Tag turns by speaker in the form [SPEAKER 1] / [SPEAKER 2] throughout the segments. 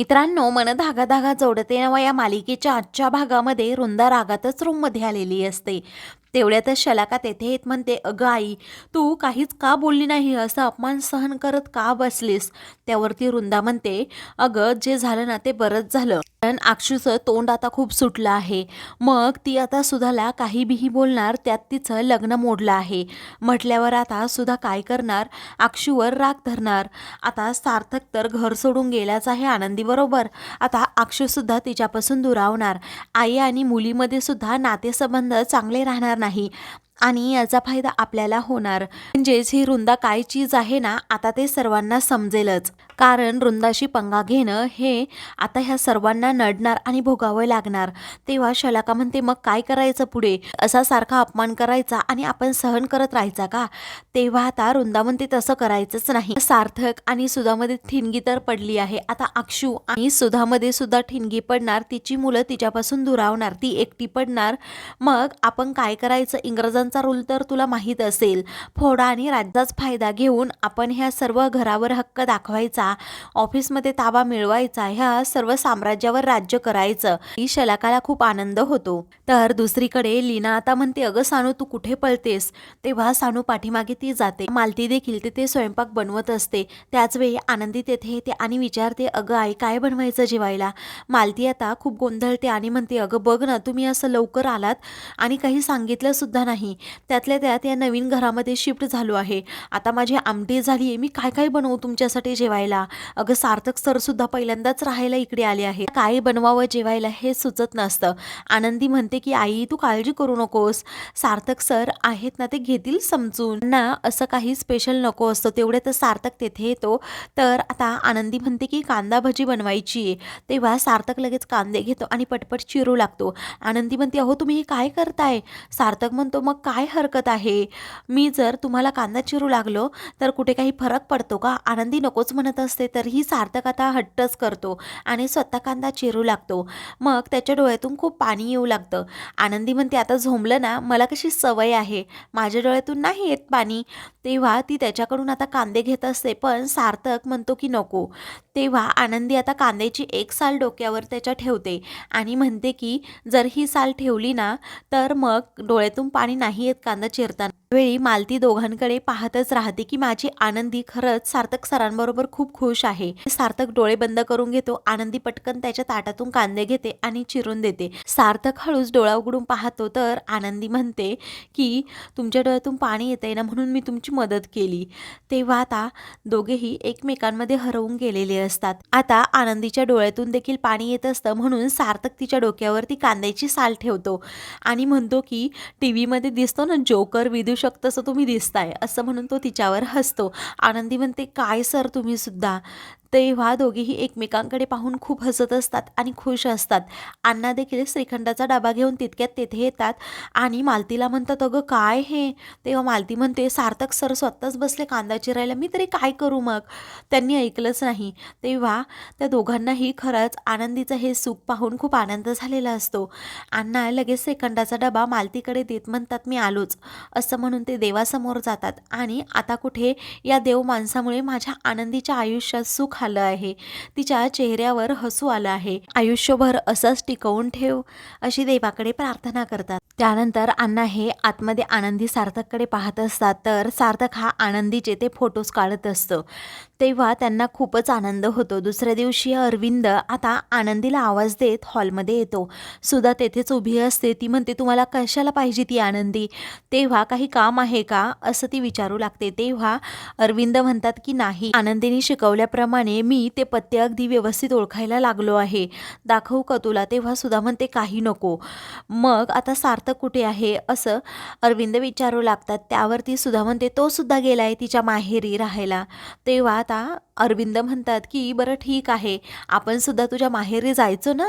[SPEAKER 1] मित्रांनो मन धागा धागा जोडते नवा या मालिकेच्या आजच्या भागामध्ये रुंदा रागातच रूममध्ये आलेली असते. तेवढ्यातच शलाका तेथे येत म्हणते अगं आई तू काहीच का बोलली नाही? असं अपमान सहन करत का बसलीस? त्यावरती वृंदा म्हणते अगं जे झालं ना ते बरंच झालं. कारण आक्षूचं तोंड आता खूप सुटलं आहे. मग ती आता सुधाला काही बिही बोलणार त्यात तिचं लग्न मोडलं आहे. म्हटल्यावर आता सुधा काय करणार? आक्षूवर राग धरणार. आता सार्थक तर घर सोडून गेल्याच आहे आनंदी बरोबर. आता आक्षूसुद्धा तिच्यापासून दुरावणार. आई आणि मुलीमध्ये सुद्धा नातेसंबंध चांगले राहणार नाही. आणि याचा फायदा आपल्याला होणार. म्हणजेच ही रुंदा काय चीज आहे ना आता ते सर्वांना समजेलच. कारण वृंदाशी पंगा घेणं हे आता ह्या सर्वांना नडणार आणि भोगावं लागणार. तेव्हा शलाका म्हणते मग काय करायचं पुढे? असा सारखा अपमान करायचा आणि आपण सहन करत राहायचा का? तेव्हा आता वृंदा म्हणते तसं करायचंच नाही. सार्थक आणि सुधामध्ये ठिणगी तर पडली आहे. आता अक्षू आणि सुधामध्ये सुद्धा ठिणगी पडणार. तिची मुलं तिच्यापासून दुरावणार. ती एकटी पडणार. मग आपण काय करायचं? इंग्रजांचा रूल तर तुला माहीत असेल. फोडा आणि राज्याच फायदा घेऊन आपण ह्या सर्व घरावर हक्क दाखवायचा ऑफिसमध्ये ताबा मिळवायचा ह्या सर्व साम्राज्यावर राज्य करायचं. ही शलाकाला खूप आनंद होतो. तर दुसरीकडे लीना आता म्हणते अगं सानू तू कुठे पळतेस? तेव्हा सानू पाठीमागे ती जाते. मालती देखील तिथे स्वयंपाक बनवत असते. त्याच वेळी आनंदी तेथे येते आणि विचारते अगं आई काय बनवायचं जेवायला? मालती आता खूप गोंधळते आणि म्हणते अगं बघ ना तुम्ही असं लवकर आलात आणि काही सांगितलं सुद्धा नाही. त्यातल्या त्यात या नवीन घरामध्ये शिफ्ट झालो आहे. आता माझी आमटी झाली आहे मी काय काय बनवू तुमच्यासाठी जेवायला? अगं सार्थक सर सुद्धा पहिल्यांदाच राहायला इकडे आले आहे काय बनवावं जेवायला हे सुचत नसतं. आनंदी म्हणते की आई तू काळजी करू नकोस. सार्थक सर आहेत ना ते घेतील समजून. ना असं काही स्पेशल नको असतं. तेवढे तर सार्थक तेथे येतो. तर आता आनंदी म्हणते की कांदा भजी बनवायची आहे. तेव्हा सार्थक लगेच कांदे घेतो आणि पटपट चिरू लागतो. आनंदी म्हणते अहो तुम्ही हे काय करताय? सार्थक म्हणतो मग काय हरकत आहे? मी जर तुम्हाला कांदा चिरू लागलो तर कुठे काही फरक पडतो का? आनंदी नकोच म्हणत असते तर सार्थक आता हट्टच करतो आणि स्वतः कांदा चिरू लागतो. मग त्याच्या डोळ्यातून खूप पाणी येऊ लागतं. आनंदी म्हणते आता झोंबलं ना मला कशी सवय आहे. माझ्या डोळ्यातून नाही येत पाणी. तेव्हा ती त्याच्याकडून आता कांदे घेत असते पण सार्थक म्हणतो की नको. तेव्हा आनंदी आता कांद्याची एक साल डोक्यावर त्याच्या ठेवते आणि म्हणते की जर ही साल ठेवली ना तर मग डोळ्यातून पाणी नाही येत कांदा चिरताना. वेळी मालती दोघांकडे पाहतच राहते की माझी आनंदी खरंच सार्थक सरांबरोबर खूप खुश आहे. सार्थक डोळे बंद करून घेतो. आनंदी पटकन त्याच्या ताटातून कांदे घेते आणि चिरून देते. सार्थक हळूच डोळा उघडून पाहतो तर आनंदी म्हणते की तुमच्या डोळ्यातून पाणी येते ना म्हणून मी तुमची मदत केली. तेव्हा आता दोघेही एकमेकांमध्ये हरवून गेलेले असतात. आता आनंदीच्या डोळ्यातून देखील पाणी येत असतं म्हणून सार्थक तिच्या डोक्यावरती कांद्याची साल ठेवतो आणि म्हणतो की टी व्हीमध्ये दिसतो ना जोकर विदूषक तसं तुम्ही दिसताय. असं म्हणून तो तिच्यावर हसतो. आनंदी म्हणते काय सर तुम्ही सुद्धा да, तेव्हा दोघीही एकमेकांकडे पाहून खूप हसत असतात आणि खुश असतात. अण्णा देखील श्रीखंडाचा डबा घेऊन तितक्यात तेथे येतात आणि मालतीला म्हणतात अगं काय हे? तेव्हा मालती म्हणते सार्थक सर स्वतःच बसले कांदा चिरायला. मी तरी काय करू मग? त्यांनी ऐकलंच नाही. तेव्हा त्या दोघांनाही खरंच आनंदीचं हे सुख पाहून खूप आनंद झालेला असतो. अण्णा लगेच श्रीखंडाचा डबा मालतीकडे देत म्हणतात मी आलोच. असं म्हणून ते देवासमोर जातात आणि आता कुठे या देव माणसामुळे माझ्या आनंदीच्या आयुष्यात सुख आलं आहे. तिच्या चेहऱ्यावर हसू आलं आहे. आयुष्यभर असंच टिकवून ठेव अशी देवाकडे प्रार्थना करतात. त्यानंतर अण्णा हे आतमध्ये आनंदी सार्थककडे पाहत असतात तर सार्थक हा आनंदीचे ते फोटोज काढत असतो. तेव्हा त्यांना खूपच आनंद होतो. दुसऱ्या दिवशी अरविंद आता आनंदीला आवाज देत हॉलमध्ये येतो. सुद्धा तेथेच उभी असते. ती म्हणते तुम्हाला कशाला पाहिजे ती आनंदी? तेव्हा काही काम आहे का? असं ती विचारू लागते. तेव्हा अरविंद म्हणतात की नाही. आनंदीने शिकवल्याप्रमाणे मी ते पत्ते अगदी व्यवस्थित ओळखायला लागलो आहे. दाखवू का तुला? तेव्हा सुद्धा म्हणते काही नको. मग आता सार्थक कुठे आहे? असं अरविंद विचारू लागतात. त्यावरती सुद्धा म्हणते तो सुद्धा गेलाय तिच्या माहेरी राहायला. तेव्हा आता अरविंद म्हणतात की बरं ठीक आहे. आपण सुद्धा तुझ्या माहेरी जायचो ना?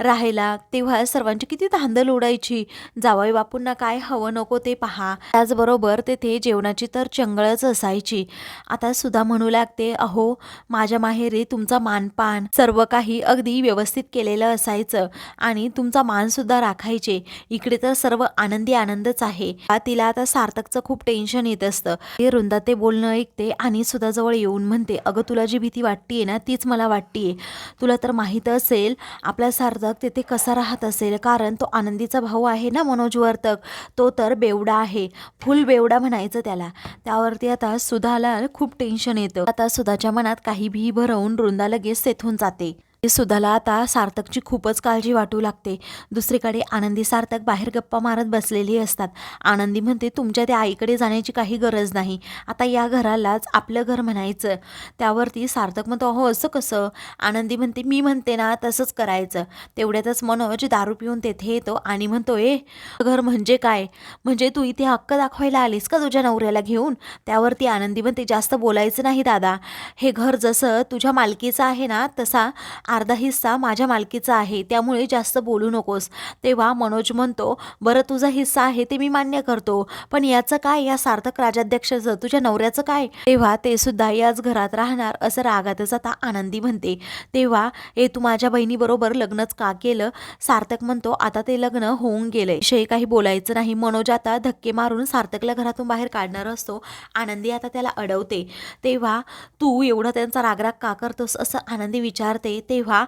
[SPEAKER 1] राहायला. तेव्हा सर्वांची किती धांदल उडायची. जावई बापूंना काय हवं नको ते पहा. त्याचबरोबर तेथे जेवणाची तर चंगळच असायची. आता सुद्धा म्हणू लागते अहो माझ्या माहेरी तुमचा मानपान सर्व काही अगदी व्यवस्थित केलेलं असायचं आणि तुमचा मान सुद्धा राखायचे. इकडे तर सर्व आनंदी आनंदच आहे. तिला आता सार्थकचं खूप टेन्शन येत असतं. ते रुंदा ते बोलणं ऐकते आणि सुद्धा जवळ येऊन म्हणते अगं तुला जी भीती वाटते ना तीच मला वाटते तुला तर माहीत असेल आपला सार्थक तिथे कसा राहत असेल कारण तो आनंदीचा भाऊ आहे ना मनोज वर्तक. तो तर बेवडा आहे. फुल बेवडा म्हणायचं त्याला. त्यावरती आता सुधाला खूप टेन्शन येतं. आता सुधाच्या मनात काही भी भरवून रुंदा लगेच तेथून जाते. सुधाला आता सार्थकची खूपच काळजी वाटू लागते. दुसरीकडे आनंदी सार्थक बाहेर गप्पा मारत बसलेली असतात. आनंदी म्हणते तुमच्या त्या आईकडे जाण्याची काही गरज नाही. आता या घरालाच आपलं घर म्हणायचं. त्यावरती सार्थक म्हणतो अहो असं कसं? आनंदी म्हणते मी म्हणते ना तसंच करायचं. तेवढ्यातच मनोज दारू पिऊन तेथे येतो आणि म्हणतो ए घर म्हणजे काय? म्हणजे तू इथे हक्क दाखवायला आलीस का तुझ्या नवऱ्याला घेऊन? त्यावरती आनंदी म्हणते जास्त बोलायचं नाही दादा. हे घर जसं तुझ्या मालकीचं आहे ना तसा अर्धा हिस्सा माझ्या मालकीचा आहे त्यामुळे जास्त बोलू नकोस. तेव्हा मनोज म्हणतो बरं तुझा हिस्सा आहे ते मी मान्य करतो पण याचं काय? या सार्थक राजाध्यक्षाचं तुझ्या नवऱ्याचं काय? तेव्हा ते सुद्धा याच घरात राहणार असं रागातच आता आनंदी म्हणते. तेव्हा हे तू माझ्या बहिणीबरोबर लग्नच का केलं? सार्थक म्हणतो आता ते लग्न होऊन गेलंय विषयी काही बोलायचं नाही. मनोज आता धक्के मारून सार्थकला घरातून बाहेर काढणार असतो. आनंदी आता त्याला अडवते. तेव्हा तू एवढा त्यांचा रागराग का करतोस? असं आनंदी विचारते. तेव्हा तेव्हा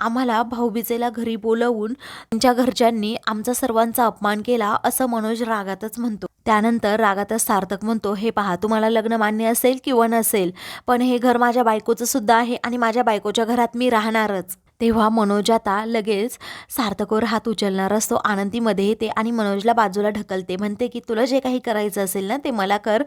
[SPEAKER 1] आम्हाला भाऊबीजेला घरी बोलवून त्यांच्या घरच्यांनी आमचा सर्वांचा अपमान केला असं मनोज रागातच म्हणतो. त्यानंतर रागातच सार्थक म्हणतो हे पहा तुम्हाला लग्न मान्य असेल किंवा नसेल पण हे घर माझ्या बायकोचं सुद्धा आहे आणि माझ्या बायकोच्या घरात मी राहणारच. तेव्हा मनोज आता लगेच सार्थकवर हात उचलणार असतो. आनंदीमध्ये येते आणि मनोजला बाजूला ढकलते. म्हणते की तुला जे काही करायचं असेल ना ते मला कर.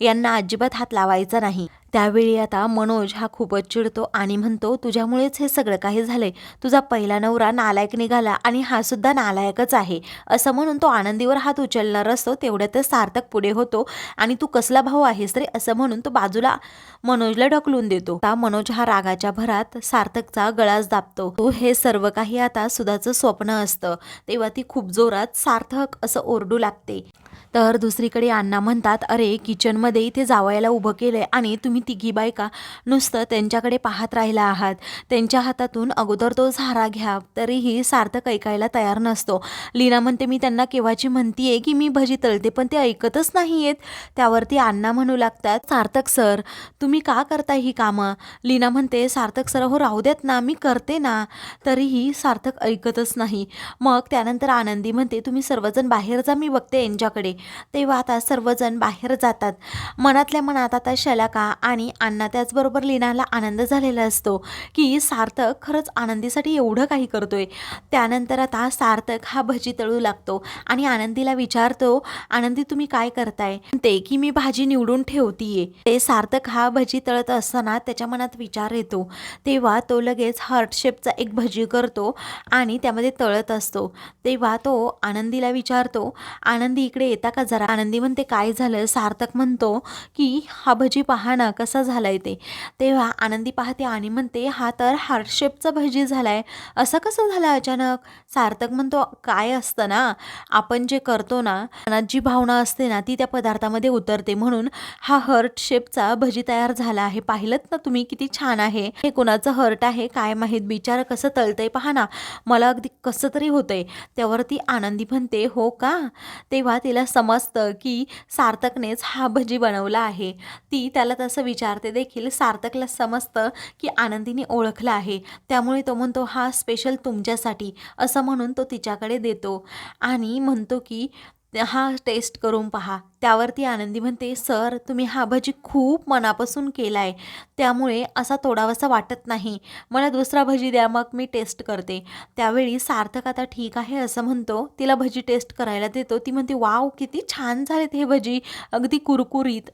[SPEAKER 1] यांना अजिबात हात लावायचा नाही. त्यावेळी आता मनोज हा खूपच चिडतो आणि म्हणतो तुझ्यामुळेच हे सगळं काही झालंय. तुझा पहिला नवरा नालायक निघाला आणि हा सुद्धा नालायकच आहे. असं म्हणून तो आनंदीवर हात उचलणार असतो तेवढ्यातच सार्थक पुढे होतो आणि तू कसला भाऊ आहेस रे? असं म्हणून तो बाजूला मनोजला ढकलून देतो. आता मनोज हा रागाच्या भरात सार्थकचा गळाच दाबतो. तो हे सर्व काही आता सुधाचं स्वप्न असतं. तेव्हा ती खूप जोरात सार्थक असं ओरडू लागते. तर दुसरीकडे अण्णा म्हणतात अरे किचनमध्ये इथे जावयाला उभं केलंय आणि तुम्ही तिघी बायका नुसतं त्यांच्याकडे पाहत राहिला आहात. त्यांच्या हातातून अगोदर तो झारा घ्या तरीही सार्थक ऐकायला तयार नसतो. लीना म्हणते मी त्यांना केव्हाची म्हणतीये की मी भजी तळते पण ते ऐकतच नाही आहेत त्यावरती अण्णा म्हणू लागतात सार्थक सर तुम्ही का करता ही कामं? लीना म्हणते सार्थक सर हो राहू देत ना मी करते ना. तरीही सार्थक ऐकतच नाही. मग त्यानंतर आनंदी म्हणते तुम्ही सर्वजण बाहेर जा मी बघते यांच्याकडे. तेव्हा आता सर्वजण बाहेर जातात. मनातल्या मनात आता शलाका आणि अण्णा त्याचबरोबर लीनाला आनंद झालेला असतो की सार्थक खरंच आनंदीसाठी एवढं काही करतोय. त्यानंतर आता सार्थक हा भजी तळू लागतो आणि आनंदीला विचारतो आनंदी तुम्ही काय करताय? ते की मी भाजी निवडून ठेवतीये. ते सार्थक हा भजी तळत असताना त्याच्या मनात विचार येतो. तेव्हा तो लगेच हार्ट शेपचा एक भजी करतो आणि त्यामध्ये तळत असतो. तेव्हा तो आनंदीला विचारतो आनंदी इकडे येता का जरा आनंदी म्हणते काय झालं सार्थक म्हणतो की हा भजी पहा ना कसा झालाय ते. तेव्हा आनंदी पाहते आणि म्हणते हा तर हार्ट शेपचा भजी झालाय. असं कसं झालं अचानक? सार्थक म्हणतो काय असतं ना आपण जे करतो ना मनात जी भावना असते ना ती त्या पदार्थामध्ये उतरते. म्हणून हा हर्ट शेपचा भजी तयार झाला आहे. पाहिलं ना तुम्ही किती छान आहे? हे कोणाचं हर्ट आहे? काय माहीत? बिचार कसं तळतंय? पहा ना मला अगदी कसं तरी होतंय. त्यावरती आनंदी म्हणते हो का? तेव्हा तिला समजतं की सार्थकनेच हा भजी बनवला आहे. ती त्याला तसं विचारते देखील सार्थकला समजतं की आनंदीने ओळखलं आहे. त्यामुळे तो म्हणतो हा स्पेशल तुमच्यासाठी असं म्हणून तो तिच्याकडे देतो. आणि म्हणतो की हा टेस्ट करून पहा. त्यावरती आनंदी म्हणते सर तुम्ही हा भजी खूप मनापासून केला आहे त्यामुळे असा तोडावासा वाटत नाही. मला दुसरा भजी द्या मग मी टेस्ट करते. त्यावेळी सार्थक आता ठीक आहे असं म्हणतो. तिला भजी टेस्ट करायला देतो. ती म्हणते वाव किती छान झालेत हे भजी. अगदी कुरकुरीत.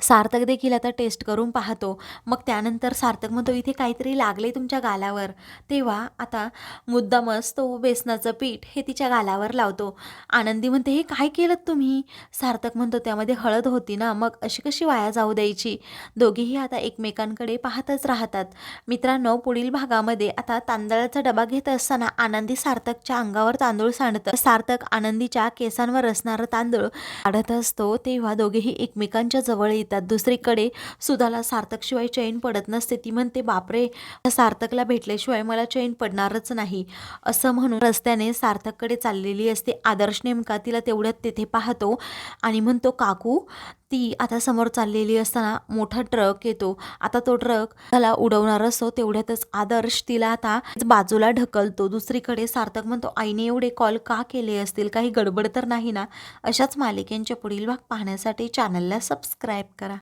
[SPEAKER 1] सार्थक देखील आता टेस्ट करून पाहतो. मग त्यानंतर सार्थक म्हणतो इथे काहीतरी लागले तुमच्या गालावर. तेव्हा आता मुद्दामच तो बेसनाचं पीठ हे तिच्या गालावर लावतो. आनंदी म्हणते हे काय केलं तुम्ही? सार्थक म्हणतो त्यामध्ये हळद होती ना मग अशी कशी वाया जाऊ द्यायची? दोघेही आता एकमेकांकडे पाहतच राहतात. मित्रांनो पुढील भागामध्ये आता तांदळाचा डबा घेत असताना आनंदी सार्थकच्या अंगावर तांदूळ सांडतं. सार्थक आनंदीच्या केसांवर असणारं तांदूळ काढत असतो तेव्हा दोघेही एकमेकांच्या जवळ येत येतात दुसरीकडे सुधाला सार्थकशिवाय चैन पडत नसते. ती म्हणते बापरे सार्थकला भेटल्याशिवाय मला चैन पडणारच नाही. असं म्हणून रस्त्याने सार्थककडे चाललेली असते. आदर्श नेमका तिला तेवढ्यात तेथे पाहतो आणि म्हणतो काकू ती आता समोर चाललेली असताना मोठा ट्रक येतो. आता तो ट्रक त्याला उडवणार असतो तेवढ्यातच आदर्श तिला आता बाजूला ढकलतो. दुसरीकडे सार्थक म्हणतो आईने एवढे कॉल का केले असतील? काही गडबड तर नाही ना? अशाच मालिकेंचे पुढील भाग पाहण्यासाठी चॅनलला सबस्क्राईब करा.